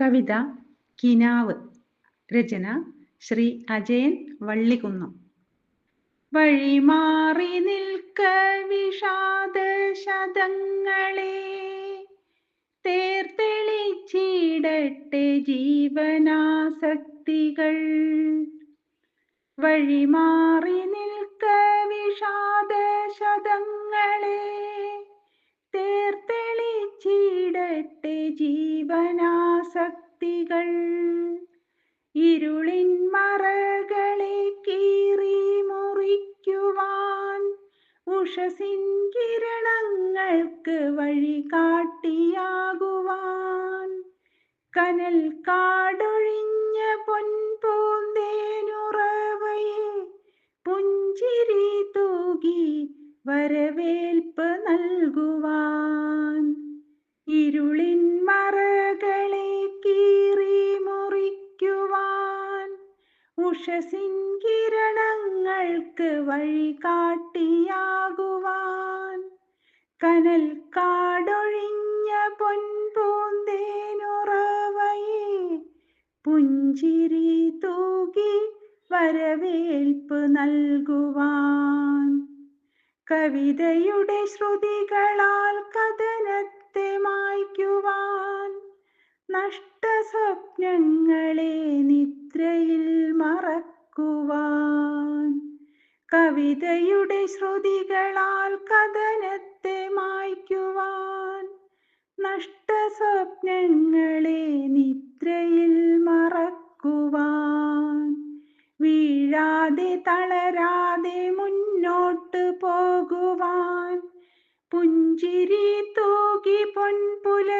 കവിത കിനാവ് രചന ശ്രീ അജയൻ വള്ളികുന്നം. വഴിമാറി നിൽക്ക വിഷാദ ശതങ്ങളെ തേർത്തെളിച്ചിടട്ടെ ജീവനാസക്തികൾ. വഴിമാറി നിൽക്ക വിഷാദ ശതങ്ങളെ തേർത്തെളിച്ചിടട്ടെ ജീവനാസക്തികൾ ഇരുളിൻ മറകളെ കീറി മുറിക്കുവാൻ ഉഷസിൻ കിരണങ്ങൾക്ക് വഴി കാട്ടിയാകുവാൻ കനൽ കാടൊഴിഞ്ഞ പൊൻപൂന്തേനുറവയെ പുഞ്ചിരി തൂകി വരവേൽപ്പ് നൽകുവാൻ ഉഷസിൻ കിരണങ്ങൾക്ക് വഴി കാട്ടിയാകുവാൻ കനൽ കാടൊഴിഞ്ഞ പൊൻപൂന്തേനുറവയെ പുഞ്ചിരി തൂകി വരവേൽപ്പ് നൽകുവാൻ. കവിതയുടെ ശ്രുതികളാൽ കഥനത്തെ മായ്ക്കുവാൻ നഷ്ടസ്വപ്നങ്ങളെ നിദ്രയിൽ മറക്കുവാൻ. കവിതയുടെ ശ്രുതികളാൽ കഥനത്തെ മായ്ക്കുവാൻ. നഷ്ട സ്വപ്നങ്ങളെ നിദ്രയിൽ മറക്കുവാൻ. വീഴാതെ തളരാതെ മുന്നോട്ട് പോകുവാൻ. പുഞ്ചിരി തൂകി പൊൻപുലരിയെ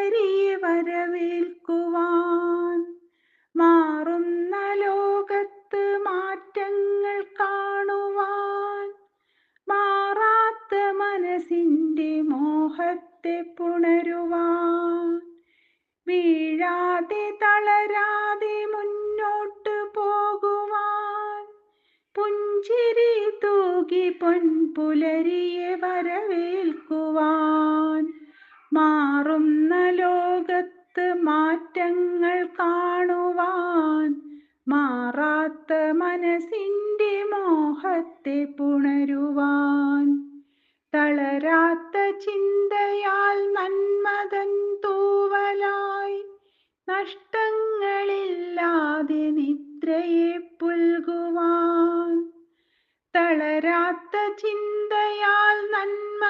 മോഹത്തെ പുണരുവാൻ. വീഴാതെ തളരാതെ മുന്നോട്ട് പോകുവാൻ. പുഞ്ചിരി തൂകി പൊൻപുലരിയെ വരവേൽക്കുവാൻ. മാറുന്ന ലോകത്ത് മാറ്റങ്ങൾ കാണുവാൻ. മാറാത്ത മനസ്സിന്റെ മോഹത്തെ പുണരുവാൻ. തളരാത്ത ചിന്തയാൽ നന്മതൻ തൂവലായി. നഷ്ടങ്ങളില്ലാതെ നിദ്രയെ പുൽകുവാൻ. തളരാത്ത ചിന്തയാൽ നന്മതൻ